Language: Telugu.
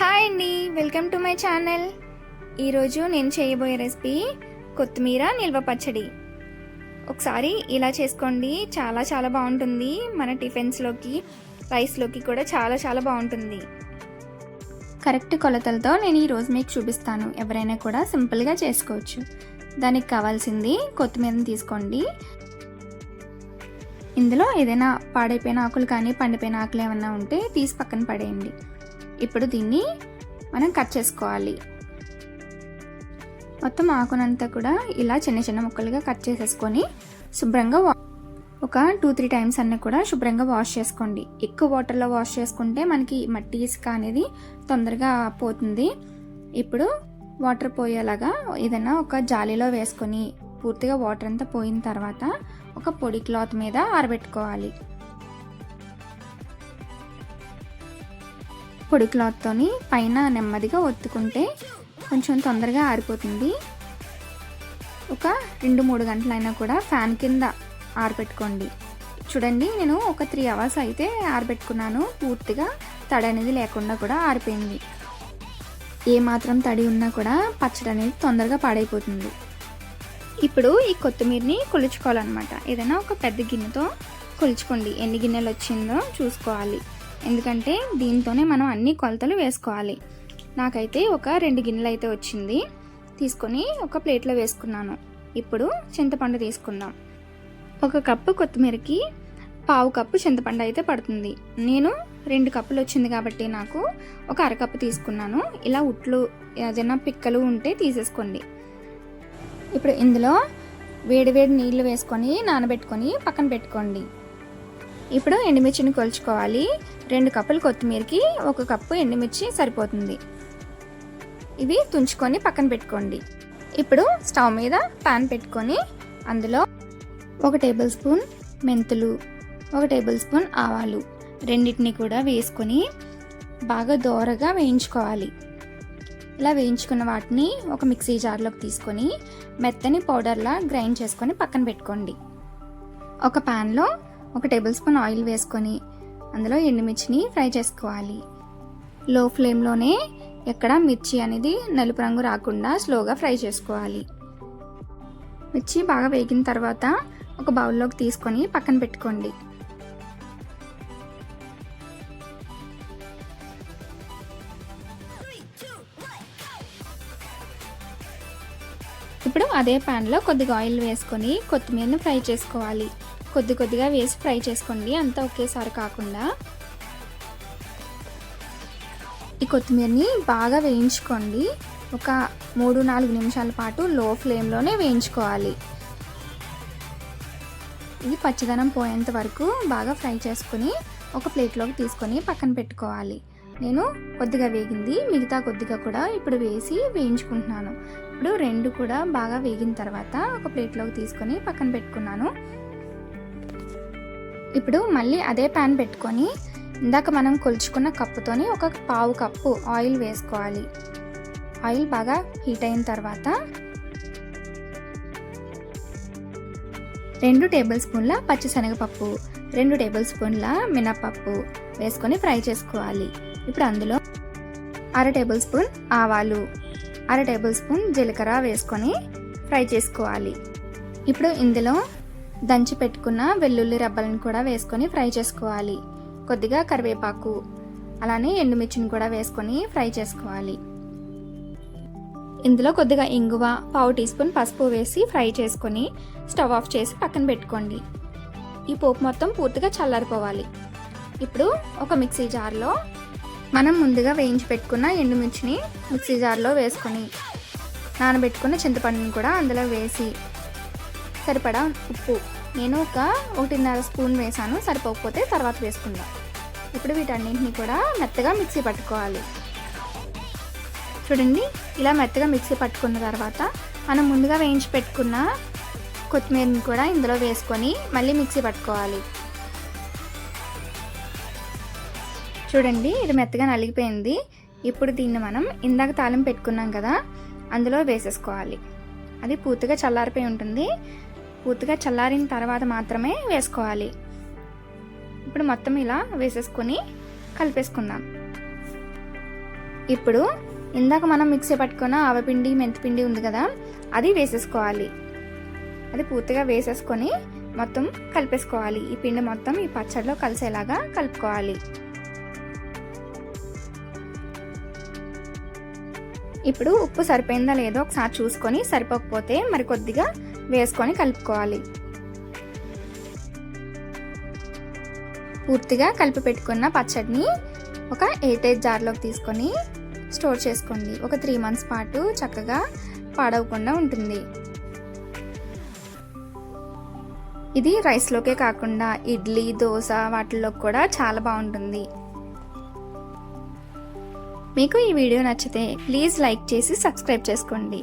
హాయ్ అండి వెల్కమ్ టు మై ఛానల్. ఈరోజు నేను చేయబోయే రెసిపీ కొత్తిమీర నిల్వ పచ్చడి. ఒకసారి ఇలా చేసుకోండి చాలా చాలా బాగుంటుంది. మన టిఫిన్స్లోకి రైస్లోకి కూడా చాలా చాలా బాగుంటుంది. కరెక్ట్ కొలతలతో నేను ఈరోజు మీకు చూపిస్తాను. ఎవరైనా కూడా సింపుల్గా చేసుకోవచ్చు. దానికి కావాల్సింది కొత్తిమీరని తీసుకోండి. ఇందులో ఏదైనా పాడైపోయిన ఆకులు కానీ పండిపోయిన ఆకులు ఏమన్నా ఉంటే తీసి పక్కన పడేయండి. ఇప్పుడు దీన్ని మనం కట్ చేసుకోవాలి. మొత్తం ఆకునంతా కూడా ఇలా చిన్న చిన్న ముక్కలుగా కట్ చేసేసుకొని శుభ్రంగా ఒక టూ త్రీ టైమ్స్ అన్నీ కూడా శుభ్రంగా వాష్ చేసుకోండి. ఎక్కువ వాటర్లో వాష్ చేసుకుంటే మనకి మట్టి ఇసుక అనేది తొందరగా పోతుంది. ఇప్పుడు వాటర్ పోయేలాగా ఏదైనా ఒక జాలీలో వేసుకొని పూర్తిగా వాటర్ అంతా పోయిన తర్వాత ఒక పొడి క్లాత్ మీద ఆరబెట్టుకోవాలి. పొడి క్లాత్తోని పైన నెమ్మదిగా ఒత్తుకుంటే కొంచెం తొందరగా ఆరిపోతుంది. ఒక రెండు మూడు గంటలైనా కూడా ఫ్యాన్ కింద ఆరబెట్టుకోండి. చూడండి నేను ఒక త్రీ అవర్స్ అయితే ఆరబెట్టుకున్నాను. పూర్తిగా తడి అనేది లేకుండా కూడా ఆరిపోయింది. ఏ మాత్రం తడి ఉన్నా కూడా పచ్చడి అనేది తొందరగా పాడైపోతుంది. ఇప్పుడు ఈ కొత్తిమీరని కొలుచుకోవాలన్నమాట. ఏదైనా ఒక పెద్ద గిన్నెతో కొలుచుకోండి. ఎన్ని గిన్నెలు వచ్చిందో చూసుకోవాలి. ఎందుకంటే దీంతోనే మనం అన్ని కొలతలు వేసుకోవాలి. నాకైతే ఒక రెండు గిన్నెలు అయితే వచ్చింది. తీసుకొని ఒక ప్లేట్లో వేసుకున్నాను. ఇప్పుడు చింతపండు తీసుకుందాం. ఒక కప్పు కొత్తిమీరకి పావు కప్పు చింతపండు అయితే పడుతుంది. నేను రెండు కప్పులు వచ్చింది కాబట్టి నాకు ఒక అరకప్పు తీసుకున్నాను. ఇలా ఉట్లు ఏదైనా పిక్కలు ఉంటే తీసేసుకోండి. ఇప్పుడు ఇందులో వేడి వేడి నీళ్ళు వేసుకొని నానబెట్టుకొని పక్కన పెట్టుకోండి. ఇప్పుడు ఎండుమిర్చిని కొలుచుకోవాలి. రెండు కప్పులు కొత్తిమీరకి ఒక కప్పు ఎండుమిర్చి సరిపోతుంది. ఇవి తుంచుకొని పక్కన పెట్టుకోండి. ఇప్పుడు స్టవ్ మీద పాన్ పెట్టుకొని అందులో ఒక టేబుల్ స్పూన్ మెంతులు ఒక టేబుల్ స్పూన్ ఆవాలు రెండింటిని కూడా వేసుకొని బాగా దోరగా వేయించుకోవాలి. ఇలా వేయించుకున్న వాటిని ఒక మిక్సీ జార్లోకి తీసుకొని మెత్తని పౌడర్లా గ్రైండ్ చేసుకొని పక్కన పెట్టుకోండి. ఒక ప్యాన్లో ఒక టేబుల్ స్పూన్ ఆయిల్ వేసుకొని అందులో ఎండుమిర్చిని ఫ్రై చేసుకోవాలి. లో ఫ్లేమ్లోనే ఎక్కడ మిర్చి అనేది నలుపు రంగు రాకుండా స్లోగా ఫ్రై చేసుకోవాలి. మిర్చి బాగా వేగిన తర్వాత ఒక బౌల్లోకి తీసుకొని పక్కన పెట్టుకోండి. ఇప్పుడు అదే ప్యాన్లో కొద్దిగా ఆయిల్ వేసుకొని కొత్తిమీరను ఫ్రై చేసుకోవాలి. కొద్ది కొద్దిగా వేసి ఫ్రై చేసుకోండి. అంతా ఒకేసారి కాకుండా ఈ కొత్తిమీరని బాగా వేయించుకోండి. ఒక మూడు నాలుగు నిమిషాల పాటు లో ఫ్లేమ్లోనే వేయించుకోవాలి. ఇది పచ్చదనం పోయేంత వరకు బాగా ఫ్రై చేసుకుని ఒక ప్లేట్లోకి తీసుకొని పక్కన పెట్టుకోవాలి. నేను కొద్దిగా వేగింది. మిగతా కొద్దిగా కూడా ఇప్పుడు వేసి వేయించుకుంటున్నాను. ఇప్పుడు రెండు కూడా బాగా వేగిన తర్వాత ఒక ప్లేట్లోకి తీసుకొని పక్కన పెట్టుకున్నాను. ఇప్పుడు మళ్ళీ అదే ప్యాన్ పెట్టుకొని ఇందాక మనం కొలుచుకున్న కప్పుతోని ఒక పావు కప్పు ఆయిల్ వేసుకోవాలి. ఆయిల్ బాగా హీట్ అయిన తర్వాత రెండు టేబుల్ స్పూన్ల పచ్చిశనగపప్పు రెండు టేబుల్ స్పూన్ల మినపప్పు వేసుకొని ఫ్రై చేసుకోవాలి. ఇప్పుడు అందులో అర టేబుల్ స్పూన్ ఆవాలు అర టేబుల్ స్పూన్ జీలకర్ర వేసుకొని ఫ్రై చేసుకోవాలి. ఇప్పుడు ఇందులో దంచి పెట్టుకున్న వెల్లుల్లి రబ్బలను కూడా వేసుకొని ఫ్రై చేసుకోవాలి. కొద్దిగా కరివేపాకు అలానే ఎండుమిర్చిని కూడా వేసుకొని ఫ్రై చేసుకోవాలి. ఇందులో కొద్దిగా ఇంగువ పావు టీ స్పూన్ పసుపు వేసి ఫ్రై చేసుకొని స్టవ్ ఆఫ్ చేసి పక్కన పెట్టుకోండి. ఈ పోపు మొత్తం పూర్తిగా చల్లారిపోవాలి. ఇప్పుడు ఒక మిక్సీ జార్లో మనం ముందుగా వేయించి పెట్టుకున్న ఎండుమిర్చిని మిక్సీ జార్లో వేసుకొని నానబెట్టుకున్న చింతపండుని కూడా అందులో వేసి సరిపడా ఉప్పు. నేను ఒక ఒకటిన్నర స్పూన్ వేసాను సరిపోకపోతే తర్వాత వేసుకుందాం. ఇప్పుడు వీటన్నింటినీ కూడా మెత్తగా మిక్సీ పట్టుకోవాలి. చూడండి ఇలా మెత్తగా మిక్సీ పట్టుకున్న తర్వాత మనం ముందుగా వేయించి పెట్టుకున్న కొత్తిమీరని కూడా ఇందులో వేసుకొని మళ్ళీ మిక్సీ పట్టుకోవాలి. చూడండి ఇది మెత్తగా నలిగిపోయింది. ఇప్పుడు దీన్ని మనం ఇందాక తాలింపు పెట్టుకున్నాం కదా అందులో వేసేసుకోవాలి. అది పూర్తిగా చల్లారిపోయి ఉంటుంది. పూర్తిగా చల్లారిన తర్వాత మాత్రమే వేసుకోవాలి. ఇప్పుడు మొత్తం ఇలా వేసేసుకొని కలిపేసుకుందాం. ఇప్పుడు ఇందాక మనం మిక్సీ పట్టుకున్న ఆవపిండి మెంతిపిండి ఉంది కదా అది వేసేసుకోవాలి. అది పూర్తిగా వేసేసుకొని మొత్తం కలిపేసుకోవాలి. ఈ పిండి మొత్తం ఈ పచ్చడిలో కలిసేలాగా కలుపుకోవాలి. ఇప్పుడు ఉప్పు సరిపోయిందా లేదో ఒకసారి చూసుకొని సరిపోకపోతే మరి కొద్దిగా వేసుకొని కలుపుకోవాలి. పూర్తిగా కలిపి పెట్టుకున్న పచ్చడిని ఒక ఎయిట్ జార్లోకి తీసుకొని స్టోర్ చేసుకోండి. ఒక త్రీ మంత్స్ పాటు చక్కగా పాడవకుండా ఉంటుంది. ఇది రైస్లోకే కాకుండా ఇడ్లీ దోశ వాటిల్లో కూడా చాలా బాగుంటుంది. మీకు ఈ వీడియో నచ్చితే ప్లీజ్ లైక్ చేసి సబ్స్క్రైబ్ చేసుకోండి.